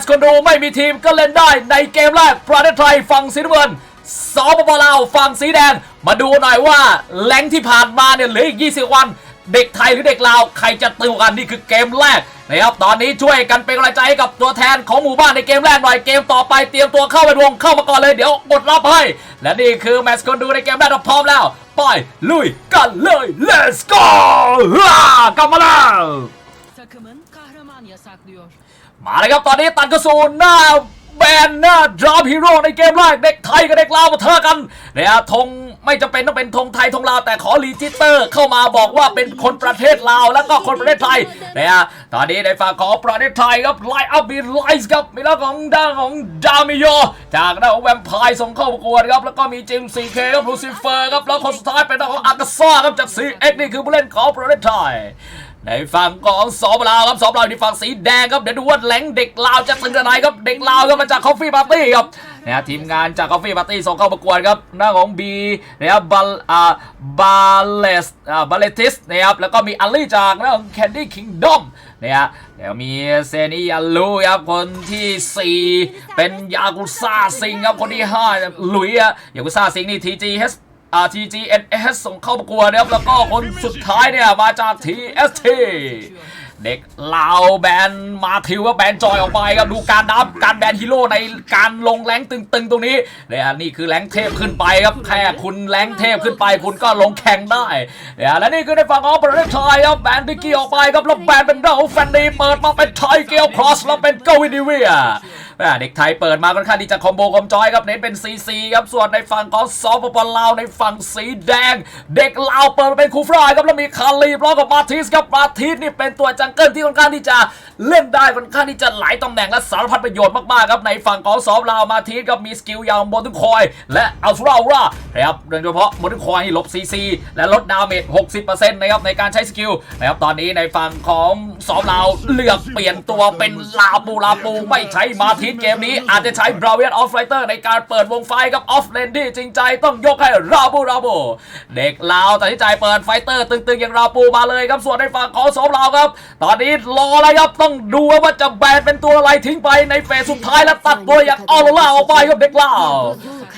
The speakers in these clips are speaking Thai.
ชคอนโดไม่มีทีมก็เล่นได้ในเกมแรกประเทศไทยฝั่งสีน้ำเงินสปปลาวฝั่งสีแดง มาดูหน่อยว่าแรงที่ผ่านมาเนี่ยเหลืออีก 20 วัน เด็กไทยหรือเด็กลาวใครจะติวกันนี่คือเกมแรกนะครับตอนนี้ช่วยกันเป็นกำลังใจให้กับตัวแทนของหมู่บ้านในเกมแรกหน่อยเกมต่อไปเตรียมตัวเข้าไปวงเข้ามาก่อนเลยเดี๋ยวกดรับให้และนี่คือแมตช์คนดูในเกมแรกเราพร้อมแล้ว ไปลุยกันเลย let's go กลับมาแล้ว มาเลยครับตอนนี้ตัดกระสุนหน้าแบนหน้าดรอปฮีโร่ในเกมแรกเด็กไทยกับเด็กลาวมาเทอกันเนี่ยธงไม่จำเป็นต้องเป็นธงไทยธงลาวแต่ขอรีจิเตอร์เข้ามาบอกว่าเป็นคนประเทศลาวแล้วก็คนประเทศไทยเนี่ยตอนนี้ในฝั่งของประเทศไทยครับไลน์อัพมีไลส์ครับมีแล้วของด้านของดามิโยจากด้านของแวมไพร์ส่งเข้าประกวดครับแล้วก็มีจิมซีเคครับลูซิเฟอร์ครับแล้วคนสุดท้ายเป็นด้านของอากาซ่าครับจากซีเอ็กนี่คือผู้เล่นของประเทศไทย ในฝั่งของสอบลาวครับสอบลาวในฝั่งสีแดงครับเดี๋ยวดูว่าแหลงเด็กลาวจะตึงอะไรครับเด็กลาวก็มาจากคอฟฟี่ปาร์ตี้ครับนะทีมงานจากคอฟฟี่ปาร์ตี้ส่งเข้าประกวดครับหน้าของบีนะครับบัลอ่าบาเลสอ่าบาเลติสนะครับแล้วก็มีอัลลี่จากหน้าของแคนดี้คิงดอมนะฮะเดี๋ยวมีเซนิยาลูครับคนทีสี่4 เป็นยากุซ่าซิงครับคนที่5ลุยอะยากุซ่าซิงนี่ทีจีเฮส RTGNS ส่งเข้าประกวดนะครับแล้วก็คนสุดท้ายเนี่ยมาจาก TST เด็กลาวแบนมาทิวว่าแบนจอยออกไปครับดูการดับการแบนฮีโร่ในการลงแรงตึงๆ ตรงนี้เนี่ยนี่คือแรงเทพขึ้นไปครับแค่คุณแรงเทพขึ้นไปคุณก็ลงแข่งได้เนี่ยและนี่คือในฝั่งของประเทศไทยครับแบนพิกกี้ออกไปครับแล้วแบนเป็นเราแฟนดีเปิดมาเป็นไทยเกลครอสแล้วเป็นเกวินิเวีย เด็กไทยเปิดมาค่อนข้างที่จะคอมโบคอมจอยครับเน้นเป็น CC ครับส่วนในฝั่งของสปปลาวในฝั่งสีแดง เด็กลาวเปิดเป็นคูฟรายครับแล้วมีคาลีพร้อมกับมาทิสครับมาทิสนี่เป็นตัวจังเกิลที่ค่อนข้างที่จะเล่นได้ค่อนข้างที่จะหลายตำแหน่งและสารพัดประโยชน์มากๆครับในฝั่งของสปลาวมาทิสครับมีสกิลยาวโมดุคอย และอัลซูราราครับโดยเฉพาะโมดุคอยให้ลบ CC และลดดาเมจ60%นะครับในการใช้สกิลนะครับตอนนี้ในฝั่งของสปลาวเลือกเปลี่ยนตัวเป็นลาปูลาปูไม่ใช้มาทิสเกมนี้อาจจะใช้บราเวียนออฟไฟเตอร์ในการเปิดวงไฟกับออฟเลนที่จริงใจต้องยกให้ราบูราบูเด็กลาวตัดสินใจเปิดไฟเตอร์ตึงๆ อย่างราปูมาเลยครับส่วนในฝั่งของสมลาวครับ ตอนนี้รออะไรครับต้องดูว่าจะแบนเป็นตัวอะไรทิ้งไปในเฟสสุดท้ายและตัดตัวอย่างออโรล่าออกไปครับเด็กลาว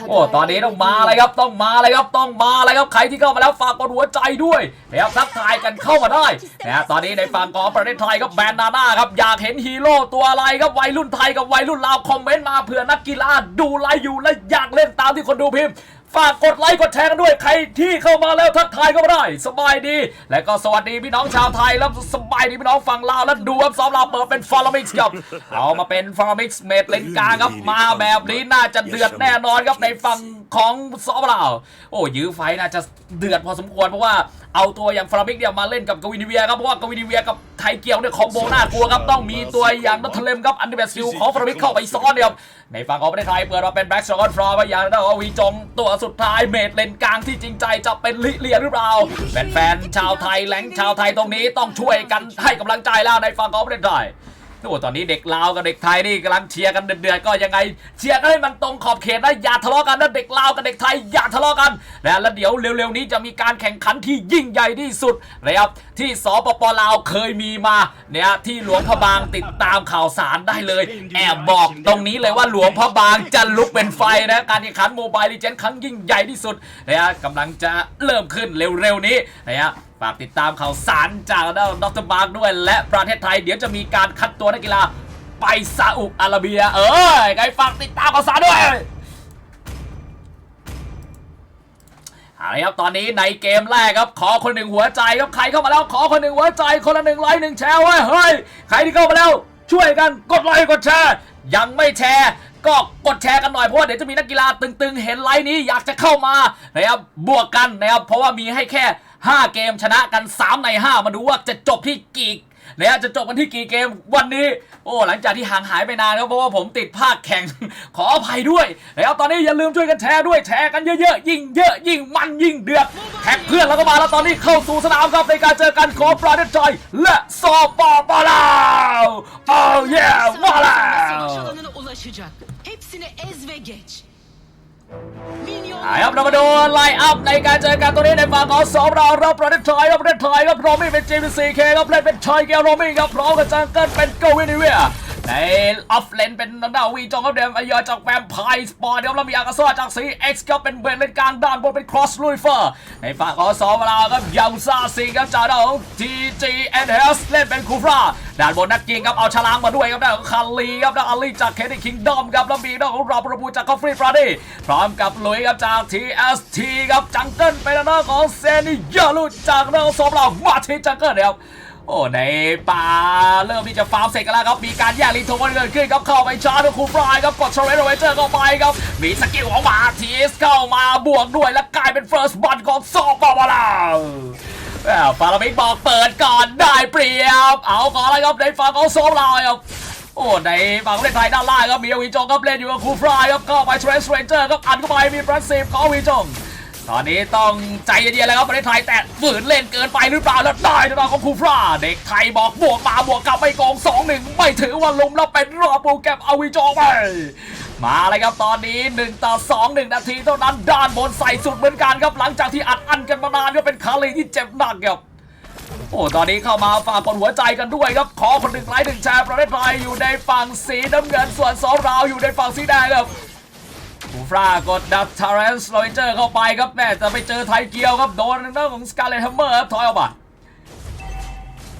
โอ้ตอนนี้ต้องมาเลยครับต้องมาเลยครับต้องมาเลยครับใครที่เข้ามาแล้วฝากกดหัวใจด้วยนะครับทักทายกันเข้ามาได้นะตอนนี้ในฝั่งของประเทศไทยครับแบนนาน่าครับอยากเห็นฮีโร่ตัวอะไรครับวัยรุ่นไทยกับวัยรุ่นลาวคอมเมนต์มาเผื่อนักกีฬาดูไลฟ์อยู่และอยากเล่นตามที่คนดูพิมพ์ ฝากกดไลค์กดแชร์กันด้วยใครที่เข้ามาแล้วทักทายเข้ามาได้ สบายดี และก็สวัสดีพี่น้องชาวไทยแล้วสบายดีพี่น้องฝั่งลาวแล้วดูครับซ้อมลาวเปิดเป็นฟอร์มิกส์ครับเอามาเป็นฟอร์มิกส์เมดเลนกลางครับมาแบบนี้น่าจะเดือดแน่นอนครับในฝั่งของซ้อมลาว โอ้ยื้อไฟน่าจะเดือดพอสมควรเพราะว่า เอาตัวอย่างฟอร์มิกเนี่ยมาเล่นกับกวินเวียครับเพราะว่ากวินเวียกับไทยเกียวเนี่ยคอมโบน่ากลัวครับต้องมีตัวอย่างนัทเลมครับอันดิเบสซิลของฟอร์มิกเข้าไปซ้อนเนี่ยครับในฝั่งของประเทศไทยเปิดมาเป็นแบ็กช็อตฟรอมาอย่างนั้นว่าวีจงตัวสุดท้ายเมดเลนกลางที่จริงใจจะเป็นลิเลียหรือเปล่าแฟนๆชาวไทยแหลงชาวไทยตรงนี้ต้องช่วยกันให้กำลังใจแล้วในฝั่งของประเทศไทย โอ้ตอนนี้เด็กลาวกับเด็กไทยนี่กำลังเชียร์กันเดือดๆก็ยังไงเชียร์กันให้มันตรงขอบเขตนะอย่าทะเลาะกันนะเด็กลาวกับเด็กไทยอย่าทะเลาะกันนะแล้วเดี๋ยวเร็วๆนี้จะมีการแข่งขันที่ยิ่งใหญ่ที่สุดนะครับ ที่สปปลาวเคยมีมาเนี่ยที่หลวงพระบางติดตามข่าวสารได้เลย แอบบอกตรงนี้เลยว่าหลวงพระบางจะลุกเป็นไฟนะการแข่งขันโมบายลีเจนครั้งยิ่งใหญ่ที่สุดนะฮะกำลังจะเริ่มขึ้นเร็วๆนี้นะฮะฝากติดตามข่าวสารจากดรมาร์กด้วย และประเทศไทยเดี๋ยวจะมีการคัดตัวนักกีฬาไปซาอุอาระเบีย เออไงฝากติดตามข่าวสารด้วย เอาละครับตอนนี้ในเกมแรกครับขอคนหนึ่งหัวใจครับใครเข้ามาแล้วขอคนหนึ่งหัวใจคนละหนึ่งไลค์หนึ่งแชร์ไว้เฮ้ยใครที่เข้ามาแล้วช่วยกันกดไลค์กดแชร์ยังไม่แชร์ก็กดแชร์กันหน่อยเพราะว่าเดี๋ยวจะมีนักกีฬาตึงๆ เห็นไลน์นี้อยากจะเข้ามานะครับบวกกันนะครับเพราะว่ามีให้แค่ 5 เกมชนะกัน 3 ใน 5 มาดูว่าจะจบที่กี่ นะฮะจะจบกันที่กี่เกมวันนี้ โอ้หลังจากที่ห่างหายไปนานครับเพราะว่าผมติดภาคแข่ง ขออภัยด้วยแล้วตอนนี้อย่าลืมช่วยกันแชร์ด้วยแชร์กันเยอะๆยิ่งเยอะยิ่งมันยิ่งเดือดแท็กเพื่อนแล้วก็มาแล้วตอนนี้เข้าสู่สนามครับในการเจอกันของประเทศไทยและสปปลาวโอ้เย่มาแล้ว Savaş alanına ulaşacak. Hepsini ez ve geç. Minyon เอาครับเรามาดูไลน์อัพในการเจอกันตัวนี้ในฝั่งของสองเรารับประเทศไทยรับประเทศไทยครับโรมี่เป็นจีมซีเคครับเล่นเป็นชายเกลโรมี่ครับพร้อมกับจังเกิลเป็นโกวินิเวีย ในออฟเลนเป็นดาวีจงครับเดมไอยอจากแวมไพร์สปอร์ตเดี๋ยวเรามีอากาซ่าจากซีเอ็กซ์ครับเป็นเบรนเลนกลางด้านบนเป็นครอสลุยเฟอร์ในฝั่งของสองเวลาครับยาวซาซีครับจากด้านของทีจีเอ็นเอสเล่นเป็นคูฟราด้านบนนักกิงครับเอาฉลามมาด้วยครับด้านของคาลีครับด้านอาลีจากเคดีคิงดอมครับแล้วมีด้านของราบระบูจากคอฟรีปราดีพร้อมกับลุยครับจากทีเอสทีครับจังเกิลเป็นด้านของเซนิยาลุจากด้านของสองเรามาทีจังเกิลครับ โอ้ในป่าเริ่มที่จะฟาร์มเสร็จกันแล้วครับมีการแย่งลิงโทนเกิดขึ้นครับเข้าไปชาร์จด้วยคูฟรายครับกดชาร์เรเจอร์เข้าไปครับมีสกิลของมาทีสเข้ามาบวกด้วยและกลายเป็นเฟิร์สบัตของซอปาวาลาฟารามิกบอกเปิดก่อนได้เปรียบ เอาก่อนเลยครับในฝั่งของโซลาครับโอ้ในฝั่งประเทศไทยด้านล่างครับมีอวีจงครับเล่นอยู่กับคูฟรายครับเข้าไปเทรนส์เรนเจอร์ครับอัดเข้าไปมีประสิทธิ์ของอวีจง ตอนนี้ต้องใจเย็นๆแล้วครับประเทศไทยแต่ฝืนเล่นเกินไปหรือเปล่าแล้วได้ทางด้านของคูฟราเด็กไทยบอกบวกมาบวกกลับไม่โกง2 1 ไม่ถือว่าลุมแล้วเป็นรอบโปรแกรมเอาวิจองไปมาเลยครับตอนนี้ 1 ต่อ 2 1 นาทีเท่านั้นด้านบนใส่สุดเหมือนกันครับหลังจากที่อัดอั้นกันมานานก็เป็นคาลีที่เจ็บหนักครับโอ้ตอนนี้เข้ามาฝากกดหัวใจกันด้วยครับ ขอคนหนึ่งไลค์หนึ่งแชร์ประเทศไทยอยู่ในฝั่งสีน้ำเงินส่วนสองราวอยู่ในฝั่งสีแดงครับ บูฟรากดดับทาร์เรนส์โรเจอร์เข้าไปครับแม่จะไปเจอไทยเกียวครับโดนทางด้านของสกาเลตแฮมเมอร์ครับถอยออกมา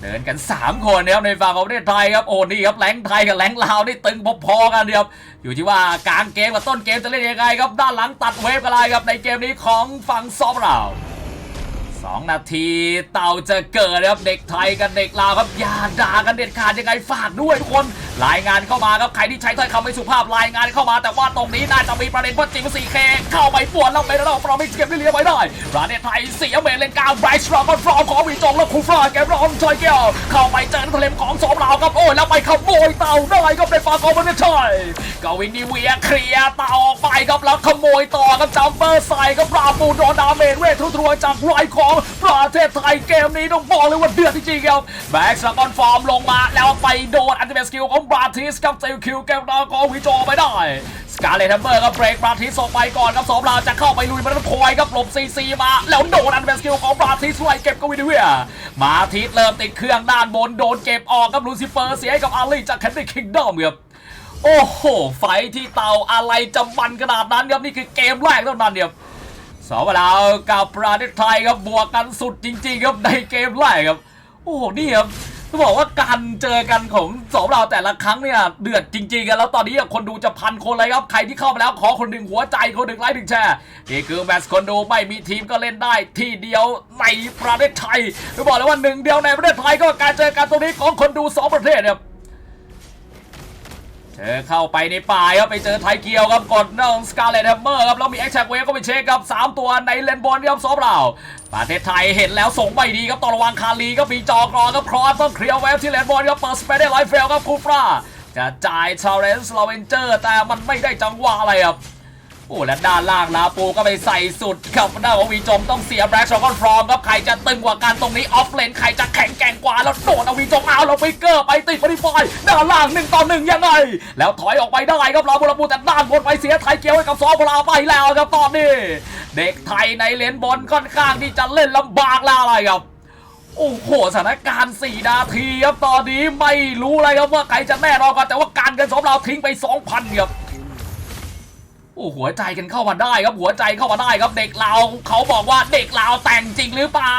เดินกัน 3 คนนะครับในฝั่งของประเทศไทยครับโอ้นี่ครับแหลงไทยกับแหลงลาวนี่ตึงพอๆกันครับอยู่ที่ว่ากลางเกมกับต้นเกมจะเล่นยังไงครับด้านหลังตัดเวฟกันเลยครับในเกมนี้ของฝั่งซอฟเราสองนาทีเต่าจะเกิดนะครับเด็กไทยกับเด็กลาวครับอย่าด่ากันเด็ดขาดยังไงฝากด้วยทุกคน รายงานเข้ามาครับ ใครที่ใช้ถ้อยคำไม่สุภาพรายงานเข้ามาแต่ว่าตรงนี้น่าจะมีประเด็นเพราะจิงสีเคเข้าไปปวดแล้วไม่ได้เราเราไม่เก็บได้เลี้ยงไว้ได้ประเทศไทยเสียเมนเลนกลางไบรท์สตรองกันฟรอมของวีจงแล้วคูฟราแกมรอนชอยเกียวเข้าไปเจอทะเลมของสองลาวครับโอ้ยแล้วไปขโมยเต่าได้ครับในฝั่งของประเทศไทยกวินดีเวียเคลียร์เต่าออกไปครับแล้วขโมยต่อครับจัมเปอร์ใส่ครับราปูโดนดาเมจเวททุรวยจากไรของประเทศไทยเกมนี้ต้องบอกเลยว่าเดือดจริงๆครับแบ็กสกอนฟอร์มลงมาแล้วไปโดนอันติเมสกิลของบราทิสครับเซลคิวเกมดาวของวิโจไปได้สกาเลตแฮมเบอร์ก็เบรกบราทิสออกไปก่อนครับสองลาวจะเข้าไปลุยมันคอยครับหลบซีซีมา แล้วโดนอันเบสกิลของบราทิสไล่เก็บกวินเวียมาทิสเริ่มติดเครื่องด้านบนโดนเก็บออกครับลูซิเฟอร์เสียให้กับอาลีจากแคนดี้คิงดอมครับโอ้โห ไฟที่เตาอะไรจะมันขนาดนั้นครับนี่คือเกมแรกเท่านั้นครับสองลาวกับประเทศไทยครับบวกกันสุดจริง ๆ ครับในเกมแรกครับโอ้โหนี่ครับ ก็บอกว่าการเจอกันของสองเราแต่ละครั้งเนี่ยเดือดจริงๆกันแล้วตอนนี้คนดูจะพันคนเลยครับใครที่เข้ามาแล้วขอคนหนึ่งหัวใจคนหนึ่งไลค์หนึ่งแชร์นี่คือแมตช์คนดูไม่มีทีมก็เล่นได้ที่เดียวในประเทศไทยก็บอกเลยว่าหนึ่งเดียวในประเทศไทยก็การเจอกันตรงนี้ของคนดูสองประเทศเนี่ย เธอเข้าไปในป่าครับไปเจอไทเกียวครับกดน้องสกาเลตแฮมเมอร์ครับแล้วมีแอคแท็กเวฟก็ไปเช็คครับสามตัวในเลนบอลครับซอฟเราประเทศไทยเห็นแล้วส่งไม่ดีครับต่อระวังคารีก็มีจอกรอครับครอสต้องเคลียร์เวฟที่เลนบอลครับเปิดสเปซได้ไลฟ์เฟลครับคูฟราจะจ่ายชาเลนส์ลาเวนเจอร์แต่มันไม่ได้จังหวะอะไรครับ โอ้และด้านล่างลาปูก็ไปใส่สุดกับด้านของวีจงต้องเสียแบล็กช็อคอนฟรอมครับใครจะตึงกว่ากันตรงนี้ออฟเลนใครจะแข็งแกร่งกว่าแล้วโดนเอาวีจงเอาแล้วฟิกเกอร์ไปติดบริฟายด้านล่างหนึ่งต่อหนึ่งยังไง แล้วถอยออกไปได้ครับลาบูลาบูแต่ด้านบนไปเสียไทยเกียวให้กับซอพลาไปแล้วครับตอนนี้ เด็กไทยในเลนบอลค่อนข้างที่จะเล่นลำบากแล้วอะไรครับโอ้โหสถานการณ์ 4 นาทีครับตอนนี้ไม่รู้เลยครับว่าใครจะแน่นอนกันแต่ว่าการเงินสมเราทิ้งไป 2,000ครับ โอ้หัวใจกันเข้ามาได้ครับหัวใจเข้ามาได้ครับเด็กลาเขาบอกว่าเด็กลาแต่งจริงหรือเปล่า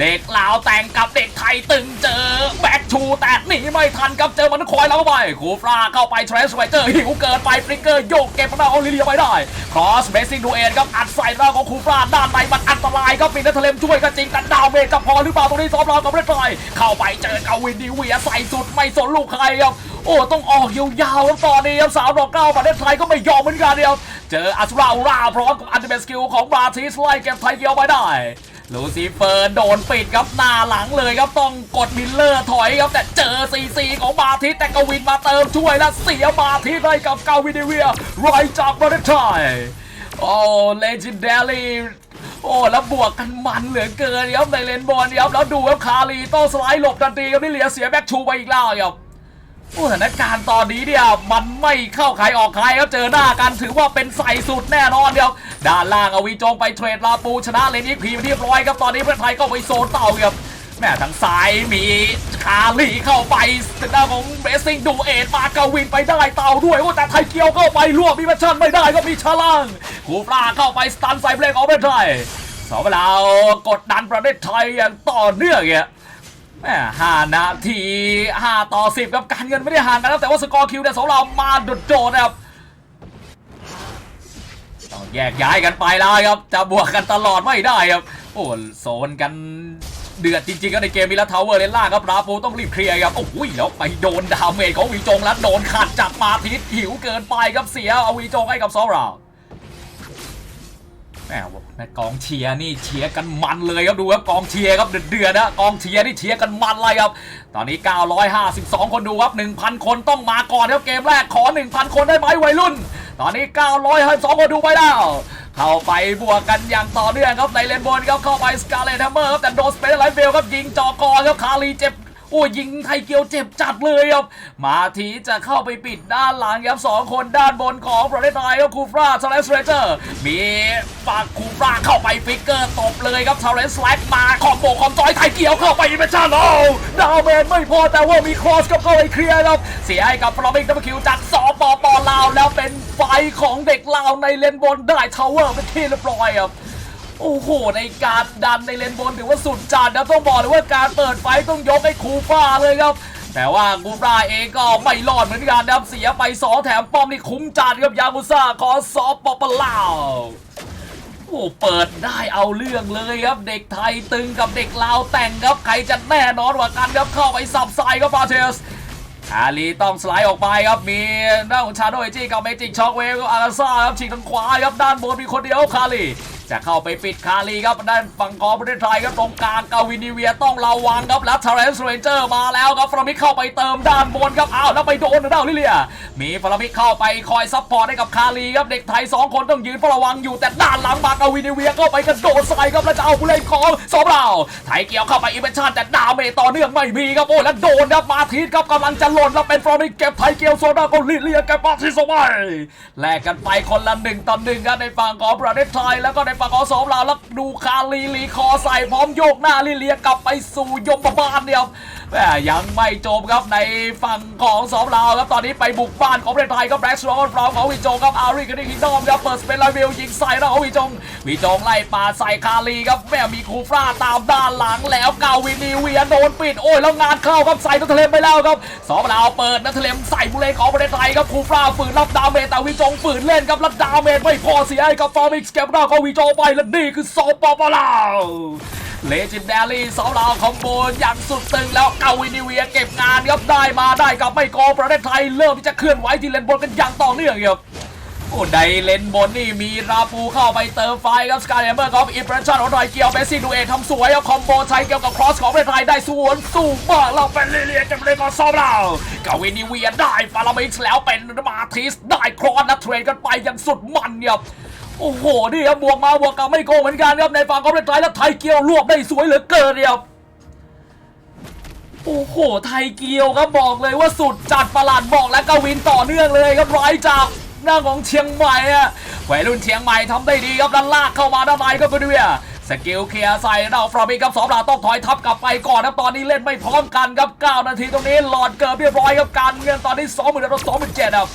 เด็กลาแต่งกับเด็กไทยตึงเจอแบกชูแต่หนีไม่ทันครับเจอมันคอยแล้วไปคูฟราเข้าไปเทรสไวเจอร์หิวเกินไปฟริกเกอร์โยกเก็บมาได้เอาลิเลียไปได้ครอสเบสซิ่งดูเอ็นครับอัดใส่หน้าของคูฟราด้านในมันอันตรายครับมีนัทเลมช่วยก็จริงแต่ดาวเมจจะพอหรือเปล่าตรงนี้ซ้อมรอกับเรดไฟเข้าไปเจอกาวินดีเวียใส่สุดไม่สนลูกใครครับโอ้ต้องออกยาวๆตอนนี้ครับสาวดอกเก้าประเทศไทยก็ไม่ยอมเหมือนกันเดียวเจออัสราอุราพร้อมกับอันเดเบสกิลของบราทิสไล่เก็บไทเกียวไปได้ลูซิเฟอร์โดนปิดครับหน้าหลังเลยครับต้องกดมิลเลอร์ถอยครับแต่เจอซีซีของบาทิสแต่กวินมาเติมช่วยและเสียบาทิสให้กับกาวินเดเวียไรจากประเทศไทยโอ้เลจินเดลี่โอ้แล้วบวกกันมันเหลือเกินครับในเลนบอลครับแล้วดูครับคารีโต้สไลด์หลบทันทีครับนี่เหลียเสียแบ็กชูไปอีกแล้วครับ โอ้สถานการณ์ตอนนี้เนี่ยมันไม่เข้าใครออกใครครับเจอหน้ากันถือว่าเป็นใส่สุดแน่นอนเดียว ด้านล่างอาวีจงไปเทรดลาปูชนะเลนอีกพีเรียบร้อยครับตอนนี้เพื่อนไทยก็ไปโซนเต่าครับแม่ทางซ้ายมีคาลีเข้าไปทางด้านของเบสซิงดูเอ็ดมากาวินไปได้เต่าด้วยโอ้แต่ไทยเกียวเข้าไปรวบมีแมชชั่นไม่ได้ก็มีชาลังคูปลาเข้าไปสตันใส่เบรกออฟประเทศไทยสองเวลากดดันประเทศไทยอย่างต่อเนื่องเนี่ย แม่ห้านาทีห้าต่อสิบครับการเงินไม่ได้ห่างกันครับแต่ว่าสกอร์คิวเนี่ยสองเรามาโดดๆนะครับต้องแยกย้ายกันไปแล้วครับ จะบวกกันตลอดไม่ได้ครับ โอ้โซนกันเดือดจริงๆครับในเกมมีแล้วทาวเวอร์เลนล่างครับราปูต้องรีบเคลียร์ครับ โอ้โหแล้วไปโดนดาวเมจของวีจงแล้วโดนขัดจากมาทิสหิวเกินไปครับเสียเอาวีจงให้กับซอราแหม แม่กองเชียร์นี่เชียร์กันมันเลยครับดูครับกองเชียร์ครับเดือดๆนะกองเชียร์นี่เชียร์กันมันเลยครับ ตอนนี้ 952 คนดูครับ 1,000 คนต้องมาก่อนครับเกมแรกขอ 1,000 คนได้ไหมวัยรุ่น ตอนนี้ 952 คนดูไปแล้วเข้าไปบวกกันอย่างต่อเนื่องครับในเลนบนครับเข้าไปสกาเลตแฮมเมอร์ครับแต่โดนสเปนไลฟ์เฟลครับยิงจอกอครับคารีเจ็บ โอ้ยิงไทเกียวเจ็บจัดเลยครับ มาทีจะเข้าไปปิดด้านหลังครับสองคนด้านบนของประเทศไทยครับคูฟราทาเลสเรเจอร์ มีฝากคูฟราเข้าไปฟิกเกอร์ตบเลยครับทาเลสแลกมาคอมโบคอมจอยไทเกียวเข้าไปอินเวชั่นโอ้ดาวเมนไม่พอแต่ว่ามีครอสกับเข้าไปเคลียร์ครับ เสียให้กับฟลอมิงดับเบิลคิวจากสปปลาวแล้วเป็นไฟของเด็กลาวในเลนบนได้ทาวเวอร์เป็นที่เรียบร้อยครับ โอ้โห ในการดันในเลนบนถือว่าสุดจัดนะต้องบอกเลยว่าการเปิดไฟต้องยกให้คูฟ้าเลยครับ แต่ว่ากูปราเองก็ไม่รอดเหมือนกันนะเสียไป2แถมป้อมนี่คุ้มจัดครับยากุซ่าขอซอฟปอปลาวโอ้เปิดได้เอาเรื่องเลยครับ เด็กไทยตึงกับเด็กลาวแต่งครับใครจะแน่นอนกว่ากันครับเข้าไปสับไซครับฟาเทสอาลีต้องสไลด์ออกไปครับ มีด้านของชาโดเอจิกับเมจิกช็อคเวฟอาราซ่าครับฉีกทางขวาครับด้านบนมีคนเดียวคาลี จะเข้าไปปิดคาลีครับด้านฝั่งของประเทศไทยครับตรงกลางกาวินิเวียต้องระวังครับแล้วทาร์เรนส์เรนเจอร์มาแล้วครับฟรามิกเข้าไปเติมด้านบนครับอ้าวแล้วไปโดนด้าลิเลีย มีฟรามิกเข้าไปคอยซัพพอร์ตให้กับคาลีครับเด็กไทย 2 คนต้องยืนเฝ้าระวังอยู่แต่ด้านหลังมากาวินิเวียเข้าไปกระโดดใส่ครับแล้วจะเอาผู้เล่นของสองเราไทยเกี่ยวเข้าไปอินเวนชั่นแต่ดาวเมต่อเนื่องไม่มีครับโอ้แล้วโดนครับมาทีสครับกำลังจะหล่นแล้วเป็นฟรามิกเก็บไทยเกียวโซดาก็ลิเลียเก็บมาทีสมัยแลกกันไปคนละหนึ่งต่อหนึ่งครับในฝั่งของประเทศไทยแล้วก็ในฝั่งของสองเราแล้วดูคาลีลีคอใส่พร้อมโยกหน้าลิเลียกลับไปสู่ยมบาลเนี่ยบแหมยังไม่จบครับในฝั่งของสองเราครับตอนนี้ไปบุกบ้านของประเทศไทยครับแบล็กสโตนฟราวของวิจงครับอารีกันดิคิงดอมครับเปิดสเปนไลเวลยิงใส่แล้วของวิจงวิจงไล่ปาใส่คาลีครับแม่มีคูฟราตามด้านหลังแล้วกาวินีเวียโดนปิดโอ้ยแล้วงานเข้าครับใส่นัทเลมไปแล้วครับสองเราเปิดนัทเลมใส่บุเลของประเทศไทยครับคูฟราฝืนรับดาเมจแต่วิจงฝืนเล่นครับแล้วดาเมจไม่พอเสียให้กับฟอร์มิกสเก็บดาวของวิจงไปและนี่คือโซปอปลาวเลจินแดรี่สองลาวคอมโบอย่างสุดตึงแล้วเกาวินิเวียเก็บงานครับได้มาได้กับไม่โกประเทศไทยเริ่มที่จะเคลื่อนไหวที่เลนบนกันอย่างต่อเนื่องครับโอ้ในเลนบนนี่มีราปูเข้าไปเติมไฟครับสกายเอเมอร์ครับอิมเพรสชั่นของไทยเกียวเบสซี่ดูเอทำสวยครับคอมโบไทยเกี่ยวกับครอสของประเทศไทยได้สวนสู้มากเราเป็นเรียจะเลยก็ซ้อมเราเกาวินิเวียได้ฟารามิกส์แล้วเป็นมาทิสได้ครอสและเทรดกันไปอย่างสุดมันครับ โอ้โหนี่ครับบวกมาบวกกับไม่โกงเหมือนกันครับในฝั่งของประเทศไทยแล้วไทยเกียวรวบได้สวยเหลือเกินเนี่ยครับโอ้โหไทยเกียวครับบอกเลยว่าสุดจัดประหลาดบอกและกวินต่อเนื่องเลยครับร้ายจากหน้าของเชียงใหม่อะวัยรุ่นเชียงใหม่ทำได้ดีครับด้านลากเข้ามาด้านในครับคุณเวียสกิลเคลียร์ใส่เราฟรอมิกครับสองลาต้องถอยทับกลับไปก่อนครับตอนนี้เล่นไม่พร้อมกันครับ9นาทีตรงนี้หลอดเกิดเรียบร้อยครับการเงินตอนนี้ 2 0 0 0 0ต่อ27ครับ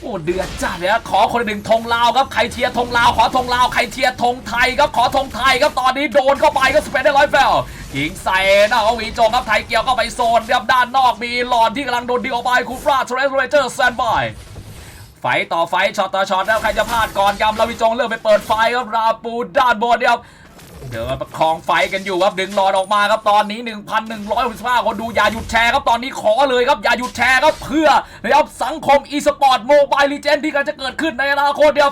โอ้เดือดจัดเลยครับขอคนหนึ่งธงลาวครับใครเชียร์ธงลาวขอธงลาวใครเชียร์ธงไทยครับขอธงไทยครับตอนนี้โดนเข้าไปก็สเปนได้ร้อยแฟลยิงใส่หน้าของวีจงครับไทยเกี่ยวเข้าไปโซนครับด้านนอกมีหลอนที่กำลังโดนดีออกไปคูฟราทเรสเรเจอร์แซนบายไฟต่อไฟช็อตต่อช็อตแล้วใครจะพลาดก่อนครับลาวิจงเริ่มไปเปิดไฟครับราปูด้านบนเดียครับ เดินประคองไฟกันอยู่ครับดึงหลอดออกมาครับตอนนี้ 1,165คนดูอย่าหยุดแชร์ครับตอนนี้ขอเลยครับอย่าหยุดแชร์ครับเพื่อนะครับสังคมอีสปอร์ตโมบายลีเจนที่กำลังจะเกิดขึ้นในอนาคตเดียว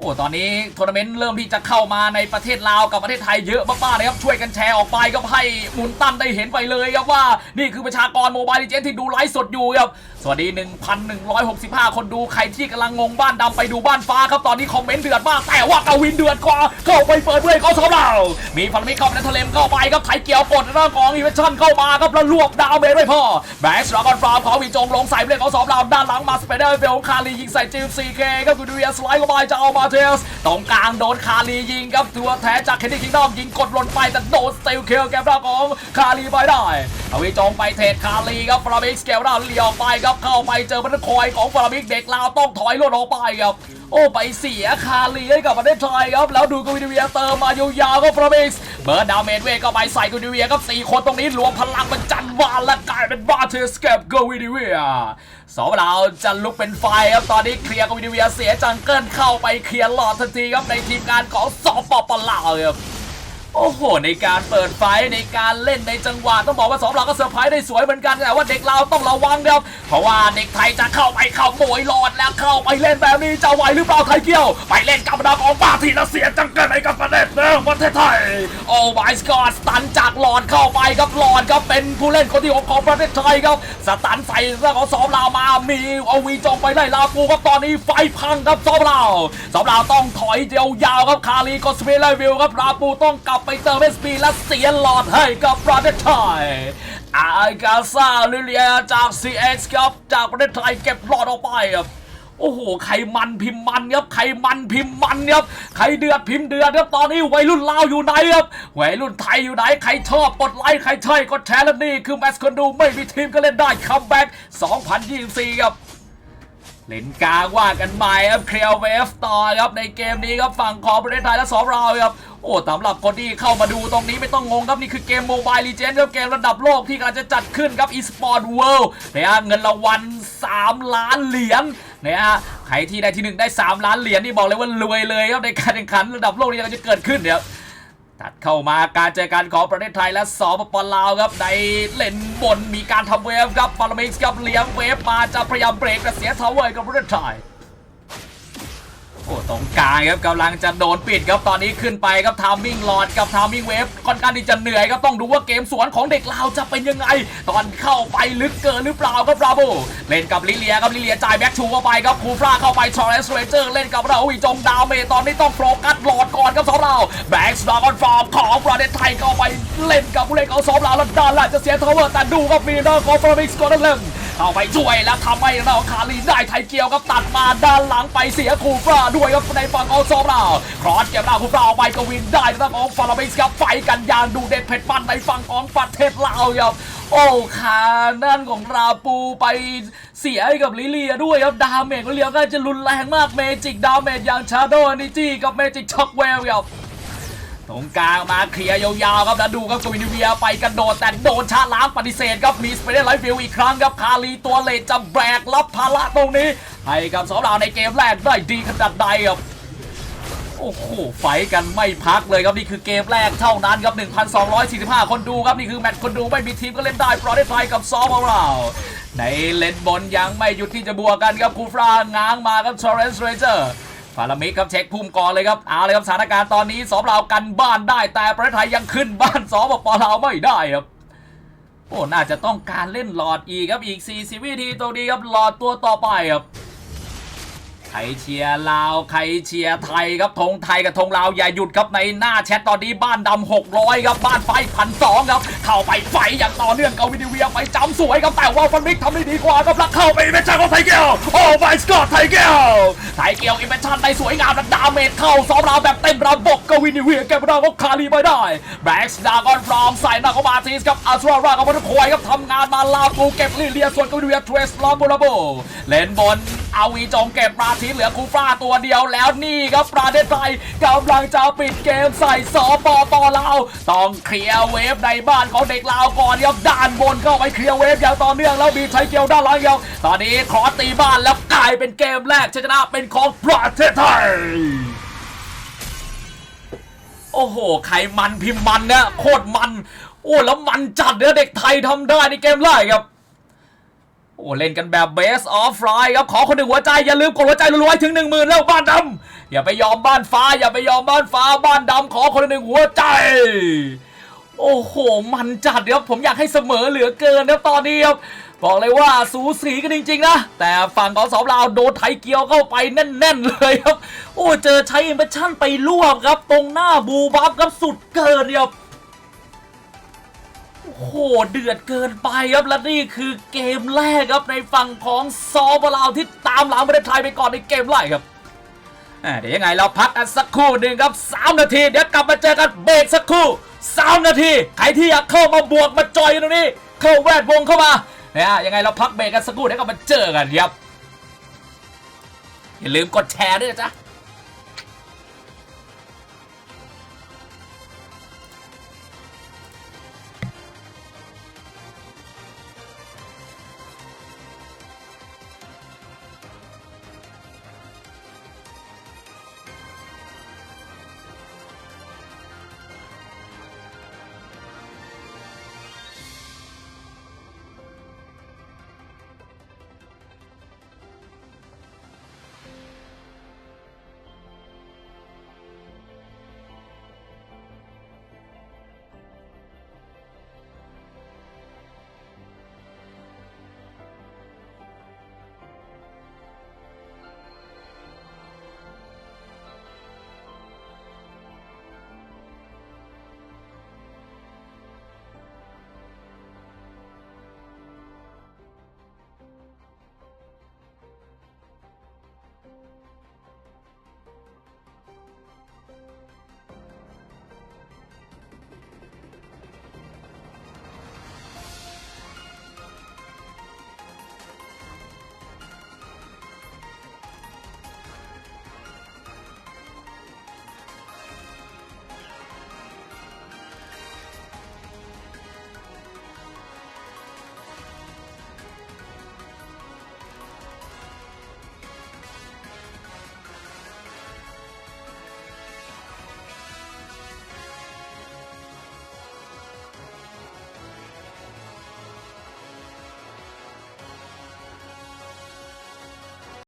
โอ้ตอนนี้ทัวร์นาเมนต์เริ่มที่จะเข้ามาในประเทศลาวกับประเทศไทยเยอะมากๆนะครับช่วยกันแชร์ออกไปครับให้หมุนตันได้เห็นไปเลยครับว่านี่คือประชากรโมบายลีเจนที่ดูไลฟ์สดอยู่ครับสวัสดี 1,165 คนดูใครที่กำลังงงบ้านดำไปดูบ้านฟ้าครับตอนนี้คอมเมนต์เดือดมากแต่ว่ากวินเดือดกว่าเข้าไปเปิดเผยเขาสำเรามีฟันมิคอมและทะเลมเข้าไปครับไทยเกียวกดหน้ากองอีเวนชั่นเข้ามาครับแล้วรวบดาวเมจไม่พอแบ็กสตรากอนฟารามของวีจงลงใส่เล่นเขาสองเราด้านหลังมาสเปเดอร์เฟลคารียิงใส่จิมซีเคครับคุณดูเวียสไลด์เข้าไปจะเอามาเทลส์ตรงกลางโดนคารียิงครับตัวแท้จากเคนดี้คิงดอมยิงกดหล่นไปแต่โดนสติลเคลแกมราของคารีไปได้เอาวิจงไปเทรดคารีครับฟรามิกส์แกลราเลี้ยวไปครับเข้าไปเจอมันคอยของฟรามิกเด็กลาวต้องถอยล่นออกไปครับ โอ้ไปเสียคารีให้กับประเทศไทยครับ แล้วดูกวินเวียเติมมายาวๆก็ฟรอมิกส์เบิร์ดดาวเมดเวก็ไปใส่กวินเวียครับสี่คนตรงนี้รวมพลังมันจันวานและกลายเป็นบาเทสเก็บกวินเวียสองเราจะลุกเป็นไฟครับตอนนี้เคลียร์กวินเวียเสียจังเกิลเข้าไปเคลียร์หลอดทันทีครับในทีมงานของสปปลาวครับ โอ้โห ในการเปิดไฟในการเล่นในจังหวะต้องบอกว่าสองเราก็เซอร์ไพรส์ได้สวยเหมือนกันแต่ว่าเด็กเราต้องระวังครับเพราะว่าเด็กไทยจะเข้าไปเข้าโมยหลอดแล้วเข้าไปเล่นแบบนี้จะไหวหรือเปล่าไทยเกี้ยว ไปเล่นกับดาของบาทีล้วเสียจังเกินในกับประเทศเมืองประเทศไทยโอ้ my god สตันจากหลอดเข้าไปครับหลอดครับเป็นผู้เล่นคนที่หกของประเทศไทยครับสตันใส่เรื่องของสองลามามีเอาวีจงไปไล่ลาปูครับตอนนี้ไฟพังครับสองลาสองลาต้องถอยเดียวยาวครับคารีก็สเปรย์ไลวิวครับลาปูต้องกลับไปเติมเอสพีและเสียหลอดให้กับประเทศไทยอากาซาลิเลียจาก CX ครับจากประเทศไทยเก็บหลอดออกไปครับโอ้โห ใครมันพิมพ์มันครับ ใครมันพิมพ์มันครับ ใครเดือดพิมพ์เดือดครับ ตอนนี้วัยรุ่นลาวอยู่ไหนครับ วัยรุ่นไทยอยู่ไหน ใครชอบกดไลค์ ใครใช่กดแชร์และนี่ คือแมสคนดูไม่มีทีมก็เล่นได้คัมแบ็ก2024 ครับ เล่นกลางว่ากันใหม่ครับเคลียร์เวฟต่อครับในเกมนี้ครับฝั่งของประเทศไทยและสองเราครับโอ้สำหรับคนที่เข้ามาดูตรงนี้ไม่ต้องงงครับ นี่คือเกมโมบายลีเจนด์ครับเกมระดับโลกที่กำลังจะจัดขึ้นครับ eSport World นะฮะเงินรางวัล3 ล้านเหรียญนะฮะใครที่ได้ที่หนึ่งได้ 3 ล้านเหรียญนี่บอกเลยว่ารวยเลยครับในการแข่งขันระดับโลกที่กำลังจะเกิดขึ้นเนี่ย ตัดเข้ามาการเจอกันของประเทศไทยและสปปลาวครับ ในเลนบนมีการทำเวฟครับฟาร์มิกส์ครับเลี้ยงเวฟมาจะพยายามเบรกแต่เสียทาวเวอร์กับประเทศไทย อ้ตรงกลางครับกำลังจะโดนปิดครับตอนนี้ขึ้นไปครับทามมิ่งหลอดกับทามมิ่งเวฟค่อนข้างที่จะเหนื่อยครับต้องดูว่าเกมสวนของเด็กลาวจะเป็นยังไง ตอนเข้าไปลึกเกินหรือเปล่าครับบราโบเล่นกับลิเลียครับลิเลียจ่ายแบ็กชูเข้าไปครับคูฟราเข้าไปชอร์เรสเรเจอร์เล่นกับเราอีจงดาวเมตอนนี้ต้องโฟกัสหลอดก่อนครับสองเราแบ็กสตาร์กอนฟอร์มของประเทศไทยเข้าไปเล่นกับผู้เล่นของสองเราแล้วด้านล่างจะเสียทาวเวอร์แต่ดูครับมีหน้าของฟอร์มิกส์กอร์เล่น เข้าไปช่วยแล้วทำให้เราคารีได้ไทยเกียวครับตัดมาด้านหลังไปเสียคูฟราด้วยครับในฝั่งของโซบราครอสเก็บเราคูฟราออกไปกวินได้ทางของฟาราบิสครับไฟกันยางดูเด็ดเผ็ดมันในฝั่งของประเทศลาวครับโอ้ขานั่นของราปูไปเสียให้กับลิเลียด้วยครับดาเมจของเลียก็จะรุนแรงมากเมจิกดาเมจอย่างชาโดนิจีกับเมจิกช็อกเวลครับ ตรงกลางมาเคลียร์ยาวๆครับแล้วดูครับกวินเวียไปกระโดดแต่โดนชาล้างปฏิเสธครับมีสเปเดอร์ไลฟ์ฟิลอีกครั้งครับคารีตัวเลทจะแบกรับภาระตรงนี้ ให้กับสองเราในเกมแรกได้ดีขนาดใดครับโอ้โหไฟกันไม่พักเลยครับนี่คือเกมแรกเท่านั้นครับ 1,245 คนดูครับ นี่คือแมตช์คนดูไม่มีทีมก็เล่นได้ปลอดภัยกับซอฟเราในเลนบนยังไม่หยุดที่จะบวกกันครับคูฟราง้างมาครับชอร์เรนส์เรเจอร์าลามิกครับเช็คภูมิก่อนเลยครับเอาเลยครับสถานการณ์ตอนนี้สอบเรากันบ้านได้แต่ประเทศไทยยังขึ้นบ้านสอบปอลาไม่ได้ครับโอ้น่าจะต้องการเล่นหลอดอีกครับอีก40วินาทีตรงนี้ครับหลอดตัวต่อไปครับ ใครเชียร์ลาวใครเชียร์ไทยครับธงไทยกับธงลาวอย่าหยุดครับในหน้าแชทตอนนี้บ้านดำ600ครับบ้านไฟพันสองครับเข้าไปไฟอย่างต่อเนื่องกับวิดีเวียไปจำสวยครับแต่ว่าฟันมิกทำได้ดีกว่าครับล้วเข้าไปอิมเมชั่นของไทยเกียวโอ้ my god ไทยเกียวไทยเกียวอิมเมชันได้สวยงามและดาเมจเข้าซ้อมราแบบเต็มระบบกับวิดีเวียเก็บราก็คารีไปได้แบ็กส์ดากอนฟรอมใส่หน้าเข้ามาทีสครับอัลตรารากับพันคอยครับทำงานมาลาปูเก็บลิเลียส่วนกับวิดีเวียเทรสลอมบูราโบเล่นบนเอาวีจงเก็บราทีเหลือคูฟราตัวเดียวแล้วนี่ครับประเทศไทยกำลังจะปิดเกมใส่สปปลาวต้องเคลียร์เวฟในบ้านของเด็กลาวก่อนครับด้านบนเข้าไปเคลียร์เวฟอย่างต่อเนื่องแล้วมีไทยเกียวด้านหลังเดียวตอนนี้ขอตีบ้านแล้วกลายเป็นเกมแรกชนะเป็นของประเทศไทยโอ้โห ใครมันพิมพ์มันเนี่ยโคตรมัน โอ้ แล้วมันจัดเนี่ยเด็กไทยทำได้ในเกมแรกครับ โอ้เล่นกันแบบเบสออฟไลน์ครับขอคนหนึ่งหัวใจอย่าลืมกดหัวใจรัวๆถึงหนึ่งหมื่นแล้วบ้านดำอย่าไปยอมบ้านฟ้า อย่าไปยอมบ้านฟ้าบ้านดำขอคนหนึ่งหัวใจ โอ้โห มันจัดครับผมอยากให้เสมอเหลือเกินครับตอนนี้ครับบอกเลยว่าสูสีกันจริง ๆ นะ แต่ฝั่งของสองลาวโดนไทยเกียวเข้าไปแน่น ๆ เลยครับ โอ้เจอใช้อิมเพรสชั่นไปรวบครับ ตรงหน้าบูบัฟครับสุดเกินครับ โหเดือดเกินไปครับและนี่คือเกมแรกครับในฝั่งของซอปลาวที่ตามหลังประเทศไทยไปก่อนในเกมแรกครับอ่าเดี๋ยวยังไงเราพักกันสักครู่หนึ่งครับ 3 นาที เดี๋ยวกลับมาเจอกันเบรกสักครู่ 3 นาที ใครที่อยากเข้ามาบวกมาจอยตรงนี้ เข้าแวดวงเข้ามานะยังไงเราพักเบรกกันสักครู่เดี๋ยวกลับมาเจอกันครับอย่าลืมกดแชร์ด้วยจ๊ะ